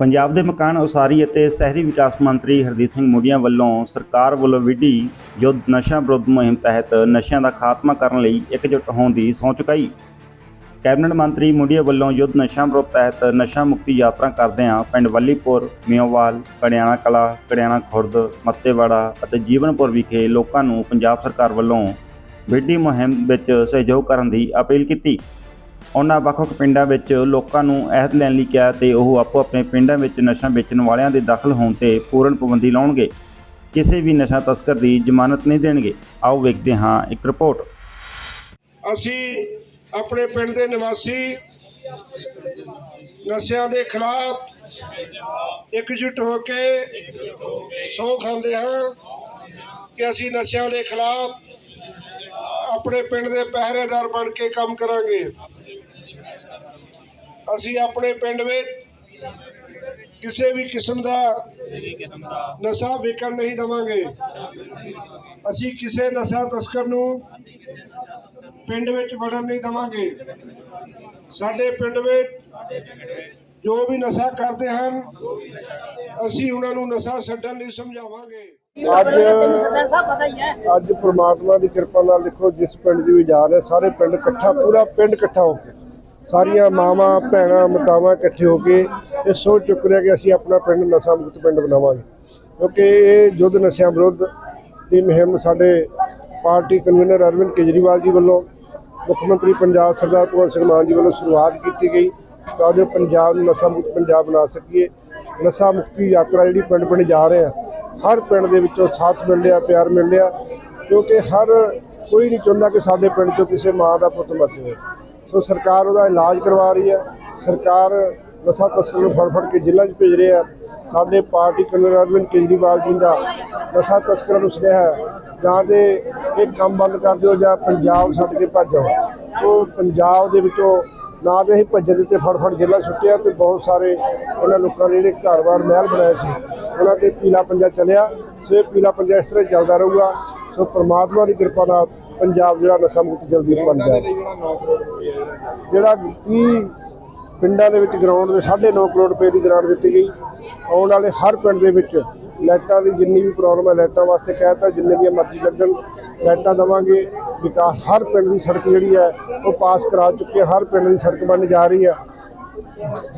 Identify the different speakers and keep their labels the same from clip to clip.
Speaker 1: ਪੰਜਾਬ ਦੇ ਮਕਾਨ ਉਸਾਰੀ ਅਤੇ ਸ਼ਹਿਰੀ ਵਿਕਾਸ ਮੰਤਰੀ ਹਰਦੀਪ ਸਿੰਘ ਮੁੰਡੀਆਂ ਵੱਲੋਂ ਸਰਕਾਰ ਵੱਲੋਂ ਵਿੱਢੀ ਯੁੱਧ ਨਸ਼ਾ ਵਿਰੁੱਧ ਮੁਹਿੰਮ ਤਹਿਤ ਨਸ਼ਿਆਂ ਦਾ ਖਾਤਮਾ ਕਰਨ ਲਈ ਇਕਜੁੱਟ ਹੋਣ ਦੀ ਸਹੁੰ ਚੁਕਾਈ। ਕੈਬਨਿਟ ਮੰਤਰੀ ਮੁੰਡੀਆਂ ਵੱਲੋਂ ਯੁੱਧ ਨਸ਼ਾ ਵਿਰੁੱਧ ਤਹਿਤ ਨਸ਼ਾ ਮੁਕਤੀ ਯਾਤਰਾ ਕਰਦਿਆਂ ਪਿੰਡ ਵੱਲੀਪੁਰ ਮਿਓਵਾਲ ਕੜਿਆਣਾ ਕਲਾ, ਕੜਿਆਣਾ ਖੁਰਦ, ਮੱਤੇਵਾੜਾ ਅਤੇ ਜੀਵਨਪੁਰ ਵਿਖੇ ਲੋਕਾਂ ਨੂੰ ਪੰਜਾਬ ਸਰਕਾਰ ਵੱਲੋਂ ਵਿੱਢੀ ਮੁਹਿੰਮ ਵਿੱਚ ਸਹਿਯੋਗ ਕਰਨ ਦੀ ਅਪੀਲ ਕੀਤੀ। ਉਹਨਾਂ ਵੱਖ-ਵੱਖ ਪਿੰਡਾਂ ਵਿੱਚ ਲੋਕਾਂ ਨੂੰ ਅਹਿਦ ਲੈਣ ਲਈ ਕਿਹਾ ਤੇ ਉਹ ਆਪੋ ਆਪਣੇ ਪਿੰਡਾਂ ਵਿੱਚ ਨਸ਼ਾ ਵੇਚਣ ਵਾਲਿਆਂ ਦੇ ਦਾਖਲ ਹੋਣ ਤੇ ਪੂਰਨ ਪਾਬੰਦੀ ਲਾਉਣਗੇ। ਕਿਸੇ ਵੀ ਨਸ਼ਾ ਤਸਕਰ ਦੀ ਜ਼ਮਾਨਤ ਨਹੀਂ ਦੇਣਗੇ। ਆਓ ਵੇਖਦੇ ਹਾਂ ਇੱਕ ਰਿਪੋਰਟ।
Speaker 2: ਅਸੀਂ ਆਪਣੇ ਪਿੰਡ ਦੇ ਨਿਵਾਸੀ ਨਸ਼ਿਆਂ ਦੇ ਖਿਲਾਫ ਇਕਜੁੱਟ ਹੋ ਕੇ ਸੌ ਖਾਂਦੇ ਹਾਂ ਕਿ ਅਸੀਂ ਨਸ਼ਿਆਂ ਦੇ ਖਿਲਾਫ ਆਪਣੇ ਪਿੰਡ ਦੇ ਪਹਿਰੇਦਾਰ ਬਣ ਕੇ ਕੰਮ ਕਰਾਂਗੇ। ਅਸੀਂ ਆਪਣੇ ਪਿੰਡ ਵਿੱਚ ਕਿਸੇ ਵੀ ਕਿਸਮ ਦਾ ਨਸ਼ਾ ਵਿਕਣ ਨਹੀਂ ਦਵਾਂਗੇ। ਅਸੀਂ ਕਿਸੇ ਨਸ਼ਾ ਤਸਕਰ ਨੂੰ ਪਿੰਡ ਵਿੱਚ ਵੜਨ ਨਹੀਂ ਦਵਾਂਗੇ। ਸਾਡੇ ਪਿੰਡ ਵਿੱਚ ਜੋ ਵੀ ਨਸ਼ਾ ਕਰਦੇ ਹਨ ਅਸੀਂ ਉਹਨਾਂ ਨੂੰ ਨਸ਼ਾ ਛੱਡਣ ਲਈ ਸਮਝਾਵਾਂਗੇ।
Speaker 3: ਅੱਜ ਅੱਜ ਪ੍ਰਮਾਤਮਾ ਦੀ ਕਿਰਪਾ ਨਾਲ ਦੇਖੋ ਜਿਸ ਪਿੰਡ ਦੀ ਵੀ ਜਾ ਰਹੇ ਸਾਰੇ ਪਿੰਡ ਇਕੱਠਾ ਪੂਰਾ ਪਿੰਡ ਇਕੱਠਾ ਹੋ ਕੇ। ਸਾਰੀਆਂ ਮਾਵਾਂ, ਭੈਣਾਂ, ਮਤਾਵਾਂ ਇਕੱਠੇ ਹੋ ਕੇ ਇਹ ਸੋਚ ਚੁੱਕ ਰਿਹਾ ਕਿ ਅਸੀਂ ਆਪਣਾ ਪਿੰਡ ਨਸ਼ਾ ਮੁਕਤ ਪਿੰਡ ਬਣਾਵਾਂਗੇ। ਕਿਉਂਕਿ ਇਹ ਯੁੱਧ ਨਸ਼ਿਆਂ ਵਿਰੁੱਧ ਦੀ ਮੁਹਿੰਮ ਸਾਡੇ ਪਾਰਟੀ ਕਨਵੀਨਰ ਅਰਵਿੰਦ ਕੇਜਰੀਵਾਲ ਜੀ ਵੱਲੋਂ, ਮੁੱਖ ਮੰਤਰੀ ਪੰਜਾਬ ਸਰਦਾਰ ਭਗਵੰਤ ਸਿੰਘ ਮਾਨ ਜੀ ਵੱਲੋਂ ਸ਼ੁਰੂਆਤ ਕੀਤੀ ਗਈ ਤਾਂ ਜੋ ਪੰਜਾਬ ਨੂੰ ਨਸ਼ਾ ਮੁਕਤ ਪੰਜਾਬ ਬਣਾ ਸਕੀਏ। ਨਸ਼ਾ ਮੁਕਤੀ ਯਾਤਰਾ ਜਿਹੜੀ ਪਿੰਡ ਪਿੰਡ ਜਾ ਰਹੇ ਆ, ਹਰ ਪਿੰਡ ਦੇ ਵਿੱਚੋਂ ਸਾਥ ਮਿਲ ਰਿਹਾ, ਪਿਆਰ ਮਿਲ ਰਿਹਾ, ਕਿਉਂਕਿ ਹਰ ਕੋਈ ਨਹੀਂ ਚਾਹੁੰਦਾ ਕਿ ਸਾਡੇ ਪਿੰਡ ਤੋਂ ਕਿਸੇ ਮਾਂ ਦਾ ਪੁੱਤ ਮਰ ਜਾਵੇ। ਸੋ ਸਰਕਾਰ ਉਹਦਾ ਇਲਾਜ ਕਰਵਾ ਰਹੀ ਹੈ। ਸਰਕਾਰ ਨਸ਼ਾ ਤਸਕਰ ਨੂੰ ਫੜ ਫੜ ਕੇ ਜੇਲ੍ਹਾਂ 'ਚ ਭੇਜ ਰਹੀ ਹੈ। ਸਾਡੇ ਪਾਰਟੀ ਕਨਵੀਨਰ ਅਰਵਿੰਦ ਕੇਜਰੀਵਾਲ ਜੀ ਦਾ ਨਸ਼ਾ ਤਸਕਰਾਂ ਨੂੰ ਸੁਨੇਹਾ ਹੈ। ਜਾਂ ਤੇ ਇਹ ਕੰਮ ਬੰਦ ਕਰ ਦਿਓ ਜਾਂ ਪੰਜਾਬ ਛੱਡ ਕੇ ਭੱਜ ਜਾਓ। ਸੋ ਪੰਜਾਬ ਦੇ ਵਿੱਚੋਂ ਨਾ ਤੇ ਅਸੀਂ ਭੱਜਣ ਦਿੱਤੇ ਫੜ ਫੜ ਜੇਲ੍ਹਾਂ ਸੁੱਟਿਆ ਤੇ ਬਹੁਤ ਸਾਰੇ ਉਹਨਾਂ ਲੋਕਾਂ ਨੇ ਜਿਹੜੇ ਘਰ-ਬਾਰ ਮਹਿਲ ਬਣਾਏ ਸੀ, ਉਹਨਾਂ ਤੇ ਪੀਲਾ ਪੰਜਾ ਚੱਲਿਆ। ਸੋ ਇਹ ਪੀਲਾ ਪੰਜਾ ਇਸ ਤਰ੍ਹਾਂ ਚੱਲਦਾ ਰਹੂਗਾ। ਸੋ ਪ੍ਰਮਾਤਮਾ ਦੀ ਕਿਰਪਾ ਨਾਲ ਪੰਜਾਬ ਜਿਹੜਾ ਨਸ਼ਾ ਮੁਕਤ ਜਲਦੀ ਬਣ ਜਾਏ ਜਿਹੜਾ 30 ਪਿੰਡਾਂ ਦੇ ਵਿੱਚ ਗਰਾਊਂਡ ਦੇ 9.5 ਕਰੋੜ ਰੁਪਏ ਦੀ ਗ੍ਰਾਂਟ ਦਿੱਤੀ ਗਈ। ਆਉਣ ਵਾਲੇ ਹਰ ਪਿੰਡ ਦੇ ਵਿੱਚ ਲਾਈਟਾਂ ਦੀ ਜਿੰਨੀ ਵੀ ਪ੍ਰੋਬਲਮ ਹੈ, ਲਾਈਟਾਂ ਵਾਸਤੇ ਕਹਿਤਾ ਜਿੰਨੇ ਵੀ ਮਰਜ਼ੀ ਲੱਗਣ, ਲਾਈਟਾਂ ਦੇਵਾਂਗੇ। ਵਿਕਾਸ ਹਰ ਪਿੰਡ ਦੀ ਸੜਕ ਜਿਹੜੀ ਹੈ, ਉਹ ਪਾਸ ਕਰਾ ਚੁੱਕੇ ਹਰ ਪਿੰਡ ਦੀ ਸੜਕ ਬਣ ਜਾ ਰਹੀ ਹੈ।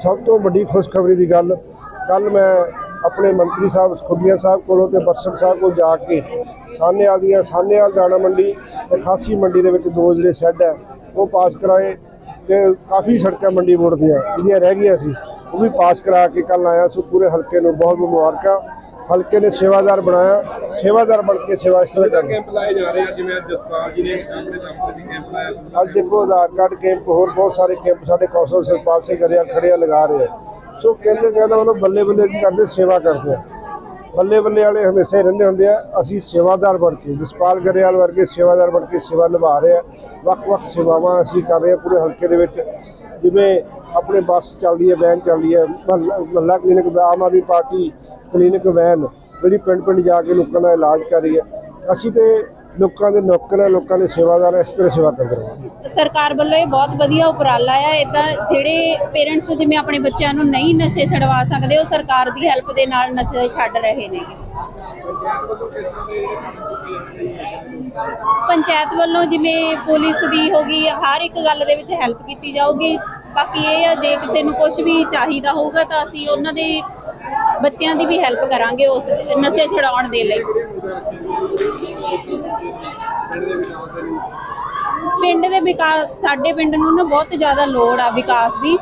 Speaker 3: ਸਭ ਤੋਂ ਵੱਡੀ ਖੁਸ਼ਖਬਰੀ ਦੀ ਗੱਲ ਕੱਲ ਮੈਂ ਆਪਣੇ ਮੰਤਰੀ ਸਾਹਿਬ ਖੁੱਡੀਆਂ ਸਾਹਿਬ ਕੋਲੋਂ ਤੇ ਬਰਸਨ ਸਾਹਿਬ ਕੋਲ ਜਾ ਕੇ ਸਾਹਨੇਵਾਲ ਦੀਆਂ ਸਾਹਨੇਵਾਲ ਦਾਣਾ ਮੰਡੀ ਤੇ ਖਾਸੀ ਮੰਡੀ ਦੇ ਵਿੱਚ ਦੋ ਜਿਹੜੇ ਸ਼ੈੱਡ ਹੈ ਉਹ ਪਾਸ ਕਰਾਏ ਤੇ ਕਾਫੀ ਸੜਕਾਂ ਮੰਡੀ ਬੋਰਡ ਦੀਆਂ ਜਿਹੜੀਆਂ ਰਹਿ ਗਈਆਂ ਸੀ ਉਹ ਵੀ ਪਾਸ ਕਰਾ ਕੇ ਕੱਲ ਆਇਆ ਸੋ ਪੂਰੇ ਹਲਕੇ ਨੂੰ ਬਹੁਤ ਮੁਬਾਰਕਾਂ। ਹਲਕੇ ਨੇ ਸੇਵਾਦਾਰ ਬਣਾਇਆ ਸੇਵਾਦਾਰ ਬਣ ਕੇ ਸੇਵਾ ਇਸ ਤਰ੍ਹਾਂ ਕਰਨੀ
Speaker 4: ਕੈਂਪ ਲਾਏ ਜਾ ਰਹੇ ਆ? ਜਿਵੇਂ ਅੱਜ ਜਸਪਾਲ ਜੀ ਨੇ ਆਪਣੇ ਦਫ਼ਤਰ ਵੀ ਕੈਂਪ ਲਾਇਆ
Speaker 3: ਅੱਜ ਦੇਖੋ ਆਧਾਰ ਕਾਰਡ ਕੈਂਪ ਹੋਰ ਬਹੁਤ ਸਾਰੇ ਕੈਂਪ ਸਾਡੇ ਕੌਂਸਲ ਸਰਪਾਲ ਸਿੰਘ ਗਰਿਆ ਖੜਿਆ ਲਗਾ ਰਹੇ ਆ। ਸੋ ਕਹਿੰਦੇ ਕਹਿੰਦਾ ਮਤਲਬ ਬੱਲੇ ਬੱਲੇ ਕੀ ਕਰਦੇ, ਸੇਵਾ ਕਰਦੇ ਆ। ਬੱਲੇ ਬੱਲੇ ਵਾਲੇ ਹਮੇਸ਼ਾ ਹੀ ਰਹਿੰਦੇ ਹੁੰਦੇ ਆ। ਅਸੀਂ ਸੇਵਾਦਾਰ ਬਣ ਕੇ, ਜਸਪਾਲ ਗਰੇਵਾਲ ਵਰਗੇ ਸੇਵਾਦਾਰ ਬਣ ਕੇ ਸੇਵਾ ਨਿਭਾ ਰਹੇ ਆ। ਵੱਖ-ਵੱਖ ਸੇਵਾਵਾਂ ਅਸੀਂ ਕਰ ਰਹੇ ਆ ਪੂਰੇ ਹਲਕੇ ਦੇ ਵਿੱਚ। ਜਿਵੇਂ ਆਪਣੇ ਬੱਸ ਚੱਲਦੀ ਹੈ, ਵੈਨ ਚੱਲਦੀ ਹੈ, Mohalla clinic, Aam Aadmi Party clinic van, ਜਿਹੜੀ ਪਿੰਡ ਪਿੰਡ ਜਾ ਕੇ ਲੋਕਾਂ ਦਾ ਇਲਾਜ ਕਰ ਰਹੀ ਹੈ। ਅਸੀਂ ਤੇ ਲੋਕਾਂ ਦੇ ਨੌਕਰ ਆ ਲੋਕਾਂ ਦੇ ਸੇਵਾਦਾਰ ਆ, ਇਸ ਤਰ੍ਹਾਂ ਸੇਵਾ ਕਰਦੇ ਰਹਾਂਗੇ
Speaker 5: ਸਰਕਾਰ ਵੱਲੋਂ ਇਹ ਬਹੁਤ ਵਧੀਆ ਉਪਰਾਲਾ ਆ ਇਦਾਂ ਜਿਹੜੇ ਪੇਰੈਂਟਸ ਜਿਵੇਂ ਆਪਣੇ ਬੱਚਿਆਂ ਨੂੰ ਨਹੀਂ ਨਸ਼ੇ ਛਡਵਾ ਸਕਦੇ ਉਹ ਸਰਕਾਰ ਦੀ ਹੈਲਪ ਦੇ ਨਾਲ ਨਸ਼ੇ ਛੱਡ ਰਹੇ ਨੇ। ਪੰਚਾਇਤ ਵੱਲੋਂ ਜਿਵੇਂ ਪੁਲਿਸ ਦੀ ਹੋ ਗਈ ਹਰ ਇੱਕ ਗੱਲ ਦੇ ਵਿੱਚ ਹੈਲਪ ਕੀਤੀ ਜਾਊਗੀ। ਬਾਕੀ ਇਹ ਆ ਜੇ ਕਿਸੇ ਨੂੰ ਕੁਝ ਵੀ ਚਾਹੀਦਾ ਹੋਊਗਾ ਤਾਂ ਅਸੀਂ ਉਹਨਾਂ ਦੇ ਬੱਚਿਆਂ ਦੀ ਵੀ ਹੈਲਪ ਕਰਾਂਗੇ ਉਸ ਨਸ਼ੇ ਛਡਾਉਣ ਦੇ ਲਈ। ਪਿੰਡ ਦੇ ਵਿਕਾਸ, ਸਾਡੇ ਪਿੰਡ ਨੂੰ ਨਾ ਬਹੁਤ ਜ਼ਿਆਦਾ ਲੋੜ ਆ ਵਿਕਾਸ ਦੀ।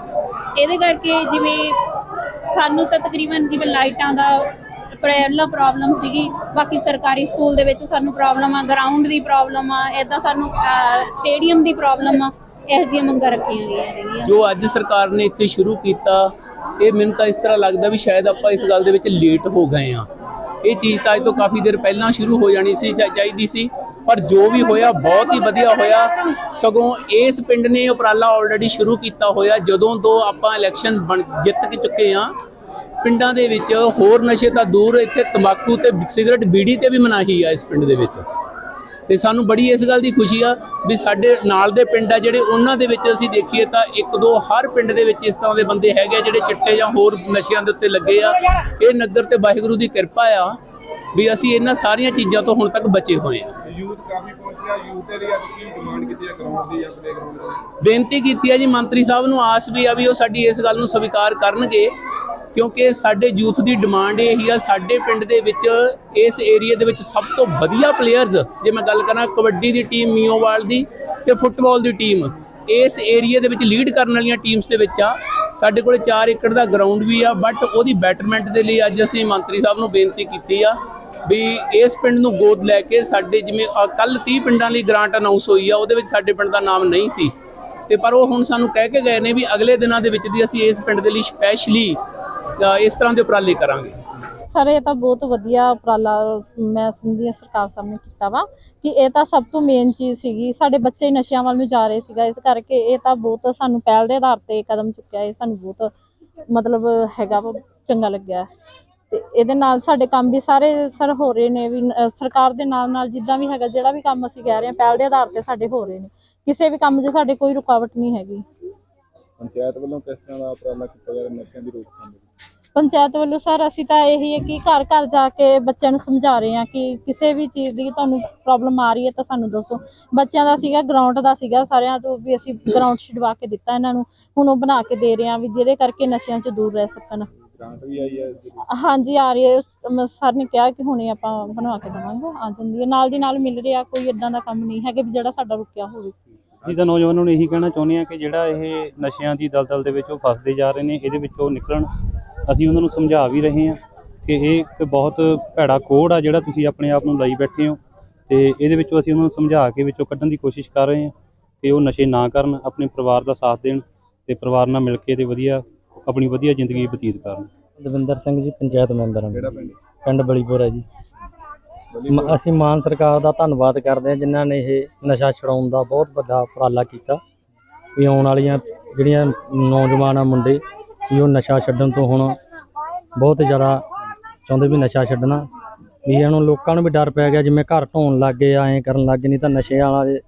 Speaker 5: ਇਹਦੇ ਕਰਕੇ ਜਿਵੇਂ ਸਾਨੂੰ ਤਾਂ ਤਕਰੀਬਨ ਜਿਵੇਂ ਲਾਈਟਾਂ ਦਾ ਪਹਿਲਾਂ ਪ੍ਰੋਬਲਮ ਸੀਗੀ, ਬਾਕੀ ਸਰਕਾਰੀ ਸਕੂਲ ਦੇ ਵਿੱਚ ਸਾਨੂੰ ਪ੍ਰੋਬਲਮ ਆ ਗਰਾਊਂਡ ਦੀ ਪ੍ਰੋਬਲਮ ਆ ਇਦਾਂ ਸਾਨੂੰ ਸਟੇਡੀਅਮ ਦੀ ਪ੍ਰੋਬਲਮ ਆ, ਇਹ ਜਿਹੀਆਂ ਮੰਗਾਂ ਰੱਖੀਆਂ ਗਈਆਂ
Speaker 6: ਜੋ ਅੱਜ ਸਰਕਾਰ ਨੇ ਇੱਥੇ ਸ਼ੁਰੂ ਕੀਤਾ, ਇਹ ਮੈਨੂੰ ਤਾਂ ਇਸ ਤਰ੍ਹਾਂ ਲੱਗਦਾ ਵੀ ਸ਼ਾਇਦ ਆਪਾਂ ਇਸ ਗੱਲ ਦੇ ਵਿੱਚ ਲੇਟ ਹੋ ਗਏ ਆ। ਇਹ ਚੀਜ਼ ਤਾਂ ਅੱਜ ਤੋਂ ਕਾਫੀ ਦੇਰ ਪਹਿਲਾਂ ਸ਼ੁਰੂ ਹੋ ਜਾਣੀ ਸੀ ਚਾਹੀਦੀ ਸੀ। ਪਰ ਜੋ ਵੀ ਹੋਇਆ, ਬਹੁਤ ਹੀ ਵਧੀਆ ਹੋਇਆ। ਸਗੋਂ ਇਸ ਪਿੰਡ ਨੇ ਉਪਰਾਲਾ ਆਲਰੇਡੀ ਸ਼ੁਰੂ ਕੀਤਾ ਹੋਇਆ। ਜਦੋਂ ਤੋਂ ਆਪਾਂ ਇਲੈਕਸ਼ਨ ਬਣ ਜਿੱਤ ਕੇ ਚੁੱਕੇ ਆ ਪਿੰਡਾਂ ਦੇ ਵਿੱਚ ਹੋਰ ਨਸ਼ੇ ਤਾਂ ਦੂਰ ਇੱਥੇ ਤੰਬਾਕੂ ਤੇ ਸਿਗਰਟ ਬੀੜੀ ਤੇ ਵੀ ਮਨਾਹੀ ਆ ਇਸ ਪਿੰਡ ਦੇ ਵਿੱਚ। ਤੇ ਸਾਨੂੰ ਬੜੀ ਇਸ ਗੱਲ ਦੀ ਖੁਸ਼ੀ ਆ ਵੀ ਸਾਡੇ ਨਾਲ ਦੇ ਪਿੰਡ ਆ ਜਿਹੜੇ ਉਹਨਾਂ ਦੇ ਵਿੱਚ ਅਸੀਂ ਦੇਖੀਏ ਤਾਂ ਇੱਕ ਦੋ ਹਰ ਪਿੰਡ ਦੇ ਵਿੱਚ ਇਸ ਤਰ੍ਹਾਂ ਦੇ ਬੰਦੇ ਹੈਗੇ ਆ ਜਿਹੜੇ ਚਿੱਟੇ ਜਾਂ ਹੋਰ ਨਸ਼ਿਆਂ ਦੇ ਉੱਤੇ ਲੱਗੇ ਆ। ਇਹ ਨਗਰ ਤੇ ਵਾਹਿਗੁਰੂ ਦੀ ਕਿਰਪਾ ਆ ਵੀ ਅਸੀਂ ਇਹਨਾਂ ਸਾਰੀਆਂ ਚੀਜ਼ਾਂ ਤੋਂ ਹੁਣ ਤੱਕ ਬਚੇ ਹੋਏ ਆ।
Speaker 4: ਯੂਥ ਕਾਫੀ ਪਹੁੰਚਿਆ ਯੂਥ ਦੇ ਲਈ ਅੱਜ ਕੀ ਡਿਮਾਂਡ ਕੀਤੀ ਹੈ ਗਰਾਊਂਡ ਦੀ ਜਾਂ ਪਲੇ ਗਰਾਊਂਡ ਦੀ?
Speaker 6: ਬੇਨਤੀ ਕੀਤੀ ਹੈ ਜੀ ਮੰਤਰੀ ਸਾਹਿਬ ਨੂੰ ਆਸ ਵੀ ਆ ਵੀ ਉਹ ਸਾਡੀ ਇਸ ਗੱਲ ਨੂੰ ਸਵੀਕਾਰ ਕਰਨਗੇ। ਕਿਉਂਕਿ ਸਾਡੇ ਯੂਥ ਦੀ ਡਿਮਾਂਡ ਇਹ ਹੀ ਆ, ਸਾਡੇ ਪਿੰਡ ਦੇ ਵਿੱਚ, ਇਸ ਏਰੀਆ ਦੇ ਵਿੱਚ ਸਭ ਤੋਂ ਵਧੀਆ ਪਲੇਅਰਸ ਜੇ ਮੈਂ ਗੱਲ ਕਰਾਂ ਕਬੱਡੀ ਦੀ ਟੀਮ ਮੀਓਵਾਲ ਦੀ ਤੇ ਫੁੱਟਬਾਲ ਦੀ ਟੀਮ ਇਸ ਏਰੀਆ ਦੇ ਵਿੱਚ ਲੀਡ ਕਰਨ ਵਾਲੀਆਂ ਟੀਮਸ ਦੇ ਵਿੱਚ ਆ। ਸਾਡੇ ਕੋਲ 4 ਏਕੜ ਦਾ ਗਰਾਊਂਡ ਵੀ ਆ ਬਟ ਉਹਦੀ ਬੈਟਰਮੈਂਟ ਦੇ ਲਈ ਅੱਜ ਅਸੀਂ ਮੰਤਰੀ ਸਾਹਿਬ ਨੂੰ ਬੇਨਤੀ ਕੀਤੀ ਆ ਵੀ ਇਸ ਪਿੰਡ ਨੂੰ ਗੋਦ ਲੈ ਕੇ ਸਾਡੇ ਜਿਵੇਂ ਕੱਲ 30 ਪਿੰਡਾਂ ਲਈ ਗ੍ਰਾਂਟ ਅਨਾਉਂਸ ਹੋਈ ਆ, ਉਹਦੇ ਵਿੱਚ ਸਾਡੇ ਪਿੰਡ ਦਾ ਨਾਮ ਨਹੀਂ ਸੀ। ਤੇ ਪਰ ਉਹ ਹੁਣ ਸਾਨੂੰ ਕਹਿ ਕੇ ਗਏ ਨੇ ਵੀ ਅਗਲੇ ਦਿਨਾਂ ਦੇ ਵਿੱਚ ਦੀ ਅਸੀਂ ਇਸ ਪਿੰਡ ਦੇ ਲਈ ਸਪੈਸ਼ਲੀ ਇਸ ਤਰ੍ਹਾਂ ਦੇ ਉਪਰਾਲੇ ਕਰਾਂਗੇ?
Speaker 7: ਸਰ ਇਹ ਤਾਂ ਬਹੁਤ ਵਧੀਆ ਉਪਰਾਲਾ ਮੈਂ ਸਮਝਦੀ ਹਾਂ ਸਰਕਾਰ ਸਾਹਮਣੇ ਕੀਤਾ ਵਾ ਕਿ ਇਹ ਤਾਂ ਸਭ ਤੋਂ ਮੇਨ ਚੀਜ਼ ਸੀਗੀ। ਸਾਡੇ ਬੱਚੇ ਨਸ਼ਿਆਂ ਵੱਲ ਨੂੰ ਜਾ ਰਹੇ ਸੀਗਾ। ਇਸ ਕਰਕੇ ਇਹ ਤਾਂ ਬਹੁਤ ਸਾਨੂੰ ਪਹਿਲ ਦੇ ਆਧਾਰ ਤੇ ਕਦਮ ਚੁੱਕਿਆ। ਇਹ ਸਾਨੂੰ ਬਹੁਤ ਮਤਲਬ ਹੈਗਾ ਵਾ ਚੰਗਾ ਲੱਗਿਆ। ਤੇ ਇਹਦੇ ਨਾਲ ਸਾਡੇ ਕੰਮ ਵੀ ਸਾਰੇ ਸਰ ਹੋ ਰਹੇ ਨੇ ਵੀ ਸਰਕਾਰ ਦੇ ਨਾਲ ਨਾਲ ਜਿੱਦਾਂ ਵੀ ਹੈਗਾ ਜਿਹੜਾ ਵੀ ਕੰਮ ਅਸੀਂ ਕਹਿ ਰਹੇ ਹਾਂ ਪਹਿਲ ਦੇ ਆਧਾਰ ਤੇ ਸਾਡੇ ਹੋ ਰਹੇ ਨੇ। ਕਿਸੇ ਵੀ ਕੰਮ 'ਚ ਸਾਡੇ ਕੋਈ ਰੁਕਾਵਟ ਨਹੀਂ ਹੈਗੀ।
Speaker 4: ਪੰਚਾਇਤ ਵੱਲੋਂ ਕਿਸ ਤਰ੍ਹਾਂ ਦਾ ਉਪਰਾਲਾ ਕੀਤਾ ਜਾ ਰਿਹਾ? ਨਸ਼ਿਆਂ ਦੀ ਰੋਕਥਾਮ ਲਈ।
Speaker 7: ਪੰਚਾਇਤ ਵੱਲੋਂ ਸਰ ਅਸੀਂ ਤਾਂ ਇਹੀ ਹੈ ਕਿ ਘਰ ਘਰ ਜਾ ਕੇ ਬੱਚਿਆਂ ਨੂੰ ਸਮਝਾ ਰਹੇ ਹਾਂ ਕਿ ਕਿਸੇ ਵੀ ਚੀਜ਼ ਦੀ ਤੁਹਾਨੂੰ ਪ੍ਰੋਬਲਮ ਆ ਰਹੀ ਹੈ ਤਾਂ ਸਾਨੂੰ ਦੱਸੋ। ਬੱਚਿਆਂ ਦਾ ਸੀਗਾ ਗਰਾਊਂਡ ਦਾ ਸੀਗਾ ਸਾਰਿਆਂ ਤੋਂ ਵੀ ਅਸੀਂ ਗਰਾਊਂਡ ਛਡਵਾ ਕੇ ਦਿੱਤਾ ਇਹਨਾਂ ਨੂੰ। ਹੁਣ ਉਹ ਬਣਾ ਕੇ ਦੇ ਰਹੇ ਹਾਂ ਵੀ ਜਿਹਦੇ ਕਰਕੇ ਨਸ਼ਿਆਂ 'ਚ ਦੂਰ ਰਹਿ ਸਕਣ।
Speaker 4: ਗ੍ਰਾਂਟ ਵੀ ਆਈ ਹੈ ਇਸ ਦੀ।
Speaker 7: ਹਾਂਜੀ ਆ ਰਹੀ ਹੈ। ਸਰ ਨੇ ਕਿਹਾ ਕਿ ਹੁਣੇ ਆਪਾਂ ਬਣਵਾ ਕੇ ਦੇਵਾਂਗੇ ਆ ਜਾਂਦੀ ਹੈ। ਨਾਲ ਦੀ ਨਾਲ ਮਿਲ ਰਿਹਾ ਕੋਈ ਇਦਾਂ ਦਾ ਕੰਮ ਨਹੀਂ ਹੈਗਾ ਵੀ ਜਿਹੜਾ ਸਾਡਾ ਰੁਕਿਆ ਹੋਵੇ।
Speaker 8: ਅਸੀਂ ਤਾਂ ਨੌਜਵਾਨਾਂ ਨੂੰ ਇਹੀ ਕਹਿਣਾ ਚਾਹੁੰਦੇ ਹਾਂ ਕਿ ਜਿਹੜਾ ਇਹ ਨਸ਼ਿਆਂ ਦੀ ਦਲਦਲ ਦੇ ਵਿੱਚ ਉਹ ਫਸਦੇ ਜਾ ਰਹੇ ਨੇ ਇਹਦੇ ਵਿੱਚੋਂ ਨਿਕਲਣ। ਅਸੀਂ ਉਹਨਾਂ ਨੂੰ ਸਮਝਾ ਵੀ ਰਹੇ ਹਾਂ ਕਿ ਇਹ ਇੱਕ ਬਹੁਤ ਭੈੜਾ ਕੋੜ ਆ ਜਿਹੜਾ ਤੁਸੀਂ ਆਪਣੇ ਆਪ ਨੂੰ ਲਈ ਬੈਠੇ ਹੋ ਤੇ ਇਹਦੇ ਵਿੱਚੋਂ ਅਸੀਂ ਉਹਨਾਂ ਨੂੰ ਸਮਝਾ ਕੇ ਵਿੱਚੋਂ ਕੱਢਣ ਦੀ ਕੋਸ਼ਿਸ਼ ਕਰ ਰਹੇ ਹਾਂ ਕਿ ਉਹ ਨਸ਼ੇ ਨਾ ਕਰਨ ਆਪਣੇ ਪਰਿਵਾਰ ਦਾ ਸਾਥ ਦੇਣ ਤੇ ਪਰਿਵਾਰ ਨਾਲ ਮਿਲ ਕੇ ਤੇ ਵਧੀਆ ਆਪਣੀ ਵਧੀਆ ਜ਼ਿੰਦਗੀ ਬਤੀਤ ਕਰਨ।
Speaker 9: ਦਵਿੰਦਰ ਸਿੰਘ ਜੀ ਪੰਚਾਇਤ ਮੈਂਬਰ ਹਾਂ।
Speaker 4: ਕਿਹੜਾ ਪਿੰਡ?
Speaker 9: ਪਿੰਡ ਬਲੀਪੁਰ ਹੈ ਜੀ। ਮ- ਅਸੀਂ ਮਾਨ ਸਰਕਾਰ ਦਾ ਧੰਨਵਾਦ ਕਰਦੇ ਹਾਂ ਜਿਨ੍ਹਾਂ ਨੇ ਇਹ ਨਸ਼ਾ ਛੁਡਾਉਣ ਦਾ ਬਹੁਤ ਵੱਡਾ ਉਪਰਾਲਾ ਕੀਤਾ। ਵੀ ਆਉਣ ਵਾਲੀਆਂ ਜਿਹੜੀਆਂ ਨੌਜਵਾਨ ਆ ਮੁੰਡੇ ਵੀ ਉਹ ਨਸ਼ਾ ਛੱਡਣ ਤੋਂ ਹੁਣ ਬਹੁਤ ਜ਼ਿਆਦਾ ਚਾਹੁੰਦੇ ਵੀ ਨਸ਼ਾ ਛੱਡਣਾ। ਵੀ ਇਹਨਾਂ ਨੂੰ ਲੋਕਾਂ ਨੂੰ ਵੀ ਡਰ ਪੈ ਗਿਆ ਜਿਵੇਂ ਘਰ ਢਾਉਣ ਲੱਗ ਗਏ ਐਂ ਕਰਨ ਲੱਗ ਗਏ ਨਹੀਂ ਤਾਂ ਨਸ਼ੇ ਵਾਲੇ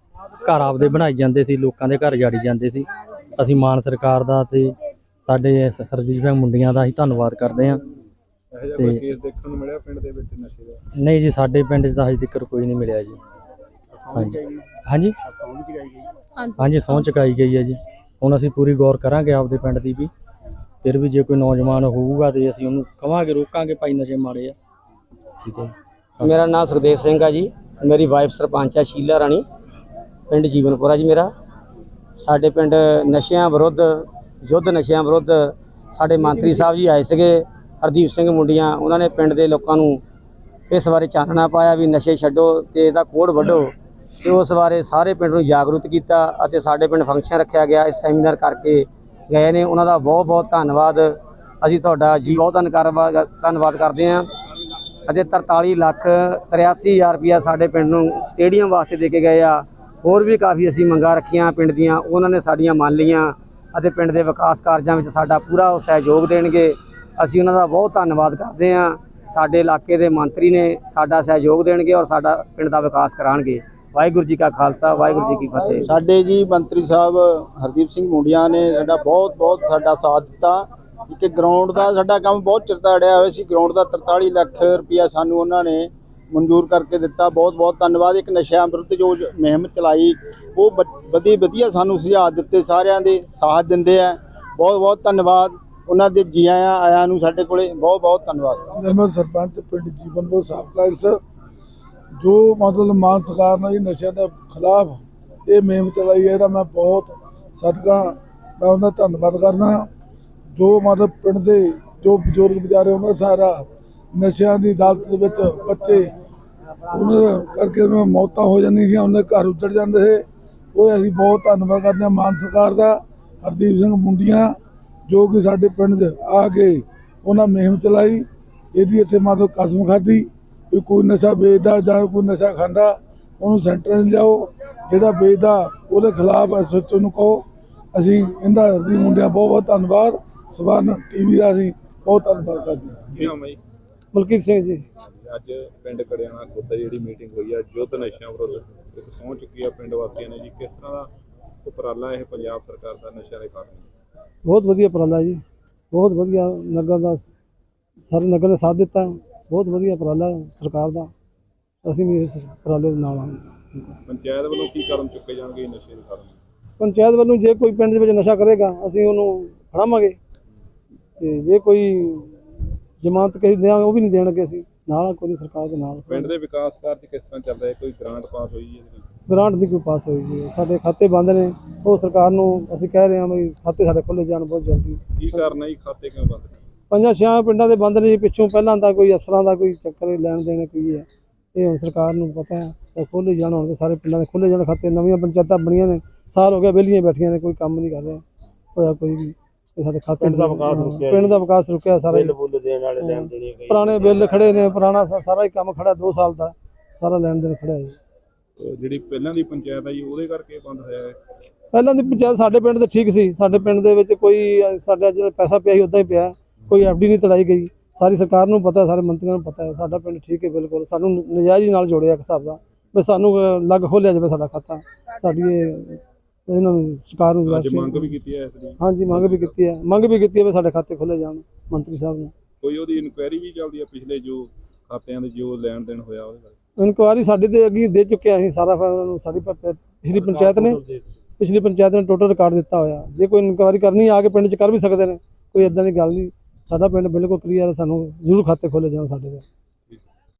Speaker 9: ਘਰ ਆਪਦੇ ਬਣਾਈ ਜਾਂਦੇ ਸੀ ਲੋਕਾਂ ਦੇ ਘਰ ਜਾੜੀ ਜਾਂਦੇ ਸੀ। ਅਸੀਂ ਮਾਨ ਸਰਕਾਰ ਦਾ ਤੇ ਸਾਡੇ ਇਸ ਹਰਦੀਪ ਸਿੰਘ ਮੁੰਡੀਆਂ ਦਾ ਅਸੀਂ ਧੰਨਵਾਦ ਕਰਦੇ ਹਾਂ।
Speaker 4: ਇਹੋ ਜਿਹਾ ਕੋਈ ਕੇਸ ਦੇਖਣ ਨੂੰ ਮਿਲਿਆ ਪਿੰਡ ਦੇ ਵਿੱਚ ਨਸ਼ੇ ਦਾ?
Speaker 9: ਨਹੀਂ ਜੀ ਸਾਡੇ ਪਿੰਡ 'ਚ ਤਾਂ ਹਜੇ ਤੱਕ ਕੋਈ ਨਹੀਂ ਮਿਲਿਆ ਜੀ। ਹਾਂਜੀ? ਹਾਂਜੀ। ਹਾਂਜੀ ਸਹੁੰ ਚੁਕਾਈ ਗਈ ਹੈ ਜੀ। ਹੁਣ ਅਸੀਂ ਪੂਰੀ ਗੌਰ ਕਰਾਂਗੇ ਆਪਦੇ ਪਿੰਡ ਦੀ ਵੀ। ਫਿਰ ਵੀ ਜੇ ਕੋਈ ਨੌਜਵਾਨ ਹੋਊਗਾ ਤੇ ਅਸੀਂ ਉਹਨੂੰ ਕਵਾਂਗੇ ਰੋਕਾਂਗੇ ਭਾਈ ਨਸ਼ੇ ਮਾੜੇ ਆ। ਠੀਕ ਹੈ।
Speaker 10: ਮੇਰਾ ਨਾਮ ਸੁਖਦੇਵ ਸਿੰਘ ਆ ਜੀ। ਮੇਰੀ ਵਾਈਫ ਸਰਪੰਚ ਆ ਸ਼ੀਲਾ ਰਾਣੀ। ਪਿੰਡ ਜੀਵਨਪੁਰਾ ਜੀ ਮੇਰਾ। ਸਾਡੇ ਪਿੰਡ ਨਸ਼ਿਆਂ ਵਿਰੁੱਧ ਯੁੱਧ ਨਸ਼ਿਆਂ ਵਿਰੁੱਧ ਸਾਡੇ ਮੰਤਰੀ ਸਾਹਿਬ ਜੀ ਆਏ ਸੀਗੇ ਹਰਦੀਪ ਸਿੰਘ ਮੁੰਡੀਆਂ। ਉਹਨਾਂ ਨੇ ਪਿੰਡ ਦੇ ਲੋਕਾਂ ਨੂੰ ਇਸ ਬਾਰੇ ਚਾਨਣਾ ਪਾਇਆ ਵੀ ਨਸ਼ੇ ਛੱਡੋ ਤੇ ਇਹਦਾ ਕੋਡ ਵੱਢੋ। ਤੇ ਉਸ ਬਾਰੇ ਸਾਰੇ ਪਿੰਡ ਨੂੰ ਜਾਗਰੂਕ ਕੀਤਾ ਅਤੇ ਸਾਡੇ ਪਿੰਡ ਫੰਕਸ਼ਨ ਰੱਖਿਆ ਗਿਆ। ਇਸ ਸੈਮੀਨਾਰ ਕਰਕੇ ਗਏ ਨੇ, ਉਹਨਾਂ ਦਾ ਬਹੁਤ ਬਹੁਤ ਧੰਨਵਾਦ। ਅਸੀਂ ਤੁਹਾਡਾ ਜੀ ਬਹੁਤ ਧੰਨਵਾਦ ਧੰਨਵਾਦ ਕਰਦੇ ਹਾਂ। ਅਤੇ 43 ਲੱਖ 83000 ਰੁਪਇਆ ਸਾਡੇ ਪਿੰਡ ਨੂੰ ਸਟੇਡੀਅਮ ਵਾਸਤੇ ਦੇ ਕੇ ਗਏ ਆ। ਹੋਰ ਵੀ ਕਾਫੀ ਅਸੀਂ ਮੰਗਾਂ ਰੱਖੀਆਂ ਪਿੰਡ ਦੀਆਂ, ਉਹਨਾਂ ਨੇ ਸਾਡੀਆਂ ਮੰਨ ਲਈਆਂ। ਅਤੇ ਪਿੰਡ ਦੇ ਵਿਕਾਸ ਕਾਰਜਾਂ ਵਿੱਚ ਸਾਡਾ ਪੂਰਾ ਉਹ ਸਹਿਯੋਗ ਦੇਣਗੇ। ਅਸੀਂ ਉਹਨਾਂ ਦਾ ਬਹੁਤ ਧੰਨਵਾਦ ਕਰਦੇ ਹਾਂ। ਸਾਡੇ ਇਲਾਕੇ ਦੇ ਮੰਤਰੀ ਨੇ ਸਾਡਾ ਸਹਿਯੋਗ ਦੇਣਗੇ ਔਰ ਸਾਡਾ ਪਿੰਡ ਦਾ ਵਿਕਾਸ ਕਰਾਉਣਗੇ ਵਾਹਿਗੁਰੂ ਜੀ ਕਾ ਖਾਲਸਾ ਵਾਹਿਗੁਰੂ ਜੀ ਕੀ ਫਤਿਹ।
Speaker 11: ਸਾਡੇ ਜੀ ਮੰਤਰੀ ਸਾਹਿਬ ਹਰਦੀਪ ਸਿੰਘ ਮੁੰਡਿਆ ਨੇ ਸਾਡਾ ਬਹੁਤ ਬਹੁਤ ਸਾਡਾ ਸਾਥ ਦਿੱਤਾ। ਕਿ ਗਰਾਊਂਡ ਦਾ ਸਾਡਾ ਕੰਮ ਬਹੁਤ ਚਿਰ ਦਾ ਅੜਿਆ ਹੋਇਆ ਸੀ। ਗਰਾਊਂਡ ਦਾ 43 ਲੱਖ ਰੁਪਇਆ ਸਾਨੂੰ ਉਹਨਾਂ ਨੇ ਮਨਜ਼ੂਰ ਕਰਕੇ ਦਿੱਤਾ। ਬਹੁਤ ਬਹੁਤ ਧੰਨਵਾਦ। ਇੱਕ ਨਸ਼ਿਆਂ ਵਿਰੁੱਧ ਜੋ ਮੁਹਿੰਮ ਚਲਾਈ ਉਹ ਬ- ਵਧੀ ਵਧੀਆ ਸਾਨੂੰ ਸੁਝਾਅ ਦਿੱਤੇ। ਸਾਰਿਆਂ ਦੇ ਸਾਥ ਦਿੰਦੇ ਆ। ਬਹੁਤ ਬਹੁਤ ਧੰਨਵਾਦ। ਉਹਨਾਂ ਦੇ ਜੀ ਆਇਆਂ ਆਇਆਂ ਨੂੰ ਸਾਡੇ ਕੋਲੇ ਬਹੁਤ ਬਹੁਤ ਧੰਨਵਾਦ।
Speaker 2: ਸਰਪੰਚ ਪਿੰਡ ਜੀਵਨਪੁਰ ਸਾਬਕਾ ਇਸ ਜੋ ਮਤਲਬ ਮਾਨ ਸਰਕਾਰ ਨੇ ਇਹ ਨਸ਼ਿਆਂ ਦੇ ਖਿਲਾਫ ਇਹ ਮੁਹਿੰਮ ਚਲਾਈ ਹੈ, ਇਹਦਾ ਮੈਂ ਬਹੁਤ ਸਦਕਾ, ਮੈਂ ਉਹਨਾਂ ਦਾ ਧੰਨਵਾਦ ਕਰਦਾ ਜੋ ਮਤਲਬ ਪਿੰਡ ਦੇ ਜੋ ਬਜ਼ੁਰਗ ਵਿਚਾਰੇ ਉਹਨਾਂ ਦਾ ਸਾਰਾ ਨਸ਼ਿਆਂ ਦੀ ਦਲਤ ਦੇ ਵਿੱਚ ਬੱਚੇ, ਉਹਨਾਂ ਕਰਕੇ ਮੈਂ ਮੌਤਾਂ ਹੋ ਜਾਂਦੀਆਂ ਸੀ, ਉਹਨਾਂ ਦੇ ਘਰ ਉੱਜੜ ਜਾਂਦੇ ਸੀ। ਉਹ ਅਸੀਂ ਬਹੁਤ ਧੰਨਵਾਦ ਕਰਦੇ ਹਾਂ ਮਾਨ ਸਰਕਾਰ ਦਾ, ਹਰਦੀਪ ਸਿੰਘ ਮੁੰਡੀਆਂ, ਜੋ ਕਿ ਸਾਡੇ ਪਿੰਡ 'ਚ ਆ ਕੇ ਉਹਨਾਂ ਮੁਹਿੰਮ ਚਲਾਈ। ਇਹਦੀ ਇੱਥੇ ਮਤਲਬ ਕਸਮ ਖਾਧੀ। ਵੀ ਕੋਈ ਨਸ਼ਾ ਵੇਚਦਾ ਜਾਂ ਕੋਈ ਨਸ਼ਾ ਖਾਂਦਾ ਉਹਨੂੰ ਸੈਂਟਰ ਲਿਆਓ। ਜਿਹੜਾ ਵੇਚਦਾ ਉਹਦੇ ਖਿਲਾਫ ਐਸਐਚਓ ਨੂੰ ਕਹੋ। ਅਸੀਂ ਇਹਦਾ ਹਰਦੀਪ ਮੁੰਡਿਆਂ ਬਹੁਤ ਬਹੁਤ ਧੰਨਵਾਦ। ਸਵਰਨ ਟੀਵੀ ਦਾ ਅਸੀਂ ਬਹੁਤ ਧੰਨਵਾਦ ਕਰਦੇ ਹਾਂ।
Speaker 4: ਜੀ?
Speaker 2: ਮਲਕੀਤ ਸਿੰਘ ਜੀ।
Speaker 4: ਅੱਜ ਪਿੰਡ ਕੜਿਆਣਾ ਖੁੱਦ ਜਿਹੜੀ ਮੀਟਿੰਗ ਹੋਈ ਆ ਯੁੱਧ ਨਸ਼ਿਆਂ ਵਿਰੁੱਧ। ਇੱਕ ਸਹੁੰ ਚੁੱਕੀ ਆ ਪਿੰਡ ਵਾਸੀਆਂ ਨੇ ਜੀ। ਕਿਸ ਤਰ੍ਹਾਂ ਦਾ ਉਪਰਾਲਾ ਇਹ ਪੰਜਾਬ ਸਰਕਾਰ ਦਾ ਨਸ਼ਿਆਂ ਦੇ ਖਾਤਮੇ
Speaker 12: ਬਹੁਤ ਵਧੀਆ ਉਪਰਾਲਾ ਜੀ। ਬਹੁਤ ਵਧੀਆ ਨਗਰ ਦਾ ਸਾਰੇ ਨਗਰ ਨੇ ਸਾਥ ਦਿੱਤਾ। ਬਹੁਤ ਵਧੀਆ ਉਪਰਾਲਾ ਸਰਕਾਰ ਦਾ। ਅਸੀਂ ਵੀ ਇਸ ਉਪਰਾਲੇ ਦੇ ਨਾਲ ਹਾਂ
Speaker 4: ਪੰਚਾਇਤ ਵੱਲੋਂ ਕੀ ਕਦਮ ਚੁੱਕੇ ਜਾਣਗੇ ਨਸ਼ੇ ਦੇ ਖਾਤਮੇ
Speaker 12: ਪੰਚਾਇਤ ਵੱਲੋਂ ਜੇ ਕੋਈ ਪਿੰਡ ਦੇ ਵਿੱਚ ਨਸ਼ਾ ਕਰੇਗਾ ਅਸੀਂ ਉਹਨੂੰ ਫੜਾਵਾਂਗੇ। ਤੇ ਜੇ ਕੋਈ ਜ਼ਮਾਨਤ ਕਿਸੇ ਦੇਵਾਂਗੇ ਉਹ ਵੀ ਨਹੀਂ ਦੇਣਗੇ ਅਸੀਂ। ਨਾਲ ਕੋਈ ਸਰਕਾਰ ਦੇ ਨਾਲ।
Speaker 4: ਪਿੰਡ ਦੇ ਵਿਕਾਸ ਕਾਰਜ ਕਿਸ ਤਰ੍ਹਾਂ ਚੱਲ ਰਿਹਾ? ਕੋਈ ਗ੍ਰਾਂਟ ਪਾਸ ਹੋਈ ਹੈ?
Speaker 12: ਗ੍ਰਾਂਟ ਦੀ ਕੋਈ ਪਾਸ ਹੋਈ ਜੀ ਸਾਡੇ ਖਾਤੇ ਬੰਦ ਨੇ। ਉਹ ਸਰਕਾਰ ਨੂੰ ਅਸੀਂ ਕਹਿ ਰਹੇ ਹਾਂ ਵੀ ਖਾਤੇ ਸਾਡੇ ਖੁੱਲੇ ਜਾਣ ਬਹੁਤ ਜਲਦੀ।
Speaker 4: ਕੀ ਕਾਰਨ ਹੈ ਜੀ? ਖਾਤੇ ਕਿਉਂ ਬੰਦ?
Speaker 12: ਪੰਜਾਂ ਛਿਆਂ ਪਿੰਡਾਂ ਦੇ ਬੰਦ ਨੇ ਜੀ ਪਿੱਛੋਂ ਪਹਿਲਾਂ ਤਾਂ ਕੋਈ ਅਫਸਰਾਂ ਦਾ ਕੋਈ ਚੱਕਰ ਹੀ ਲੈਣ ਦੇਣ ਕੋਈ ਹੈ। ਇਹ ਹੁਣ ਸਰਕਾਰ ਨੂੰ ਪਤਾ ਹੈ ਤਾਂ ਖੋਲ੍ਹੇ ਜਾਣ ਹੁਣ ਸਾਰੇ ਪਿੰਡਾਂ ਦੇ ਖੁੱਲੇ ਜਾਣ ਖਾਤੇ ਨਵੀਆਂ ਪੰਚਾਇਤਾਂ ਬਣੀਆਂ ਨੇ ਸਾਲ ਹੋ ਗਿਆ ਵਿਹਲੀਆਂ ਬੈਠੀਆਂ ਨੇ ਕੋਈ ਕੰਮ ਨਹੀਂ ਕਰ ਰਿਹਾ ਹੋਇਆ ਕੋਈ ਵੀ। ਸਾਡੇ ਖਾਤੇ
Speaker 8: ਪਿੰਡ ਦਾ ਵਿਕਾਸ ਰੁਕਿਆ
Speaker 12: ਪਿੰਡ ਦਾ ਵਿਕਾਸ ਰੁਕਿਆ ਸਾਰਾ।
Speaker 8: ਬੁੱਲ ਦੇਣ ਵਾਲੇ ਲੈਣ ਦੇਣੇ ਗਏ
Speaker 12: ਪੁਰਾਣੇ ਬਿੱਲ ਖੜੇ ਨੇ ਪੁਰਾਣਾ ਸਾਰਾ ਹੀ ਕੰਮ ਖੜਾ 2 ਸਾਲ ਦਾ ਸਾਰਾ ਲੈਣ ਦੇਣ ਖੜਾ ਹੈ। ਜੀ
Speaker 4: ਉਹ ਜਿਹੜੀ ਪਹਿਲਾਂ ਦੀ ਪੰਚਾਇਤ ਜੀ ਉਹਦੇ ਕਰਕੇ ਬੰਦ ਹੋਇਆ ਹੈ
Speaker 12: ਪਹਿਲਾਂ ਦੀ ਪੰਚਾਇਤ ਸਾਡੇ ਪਿੰਡ ਤੇ ਠੀਕ ਸੀ ਸਾਡੇ ਪਿੰਡ ਦੇ ਵਿੱਚ ਕੋਈ ਸਾਡਾ ਜਿਹੜਾ ਪੈਸਾ ਪਿਆ ਸੀ ਉਦਾਂ ਹੀ ਪਿਆ। ਕੋਈ ਐਫਡੀ ਨਹੀਂ ਤੜਾਈ ਗਈ ਸਾਰੀ ਸਰਕਾਰ ਨੂੰ ਪਤਾ ਸਾਰੇ ਮੰਤਰੀਆਂ ਨੂੰ ਪਤਾ ਹੈ ਸਾਡਾ ਪਿੰਡ ਠੀਕ ਹੈ ਬਿਲਕੁਲ ਸਾਨੂੰ ਨਜਾਇਜ਼ ਨਾਲ ਜੋੜਿਆ ਇੱਕ ਹਿਸਾਬ ਦਾ ਵੀ ਸਾਨੂੰ ਲੱਗ ਖੋਲਿਆ ਜਾਵੇ ਸਾਡਾ ਖਾਤਾ ਸਾਡੀ ਇਹ ਇਹਨਾਂ ਨੂੰ ਸਰਕਾਰ ਨੂੰ
Speaker 4: ਅੱਜ ਮੰਗ ਵੀ ਕੀਤੀ ਹੈ ਇਸ ਦੀ।
Speaker 12: ਹਾਂਜੀ ਮੰਗ ਵੀ ਕੀਤੀ ਹੈ ਮੰਗ ਵੀ ਕੀਤੀ ਹੈ ਵੀ ਸਾਡੇ ਖਾਤੇ ਖੋਲੇ ਜਾਣ ਮੰਤਰੀ ਸਾਹਿਬ ਨੇ।
Speaker 4: ਕੋਈ ਉਹਦੀ ਇਨਕੁਆਇਰੀ ਵੀ ਚੱਲਦੀ ਹੈ ਪਿਛਲੇ ਜੋ ਖਾਤਿਆਂ ਦੇ ਜੋ ਲੈਣ ਦੇਣ ਹੋਇਆ ਉਹਦੇ ਬਾਰੇ?
Speaker 12: ਇਨਕੁਆਰੀ ਸਾਡੇ ਤੇ ਅੱਗੇ ਦੇ ਚੁੱਕੇ ਹਾਂ ਅਸੀਂ ਸਾਰਾ ਫਿਰ ਉਹਨਾਂ ਨੂੰ ਸਾਡੀ ਪਿਛਲੀ ਪੰਚਾਇਤ ਨੇ ਪਿਛਲੀ ਪੰਚਾਇਤ ਨੇ ਟੋਟਲ ਰਿਕਾਰਡ ਦਿੱਤਾ ਹੋਇਆ। ਜੇ ਕੋਈ ਇਨਕੁਆਰੀ ਕਰਨੀ ਆ ਕੇ ਪਿੰਡ 'ਚ ਕਰ ਵੀ ਸਕਦੇ ਨੇ ਕੋਈ ਇਦਾਂ ਦੀ ਗੱਲ ਨਹੀਂ। ਸਾਡਾ ਪਿੰਡ ਬਿਲਕੁਲ ਕਲੀਅਰ ਹੈ ਸਾਨੂੰ ਜ਼ਰੂਰ ਖਾਤੇ ਖੋਲੇ ਜਾਣ ਸਾਡੇ ਦੇ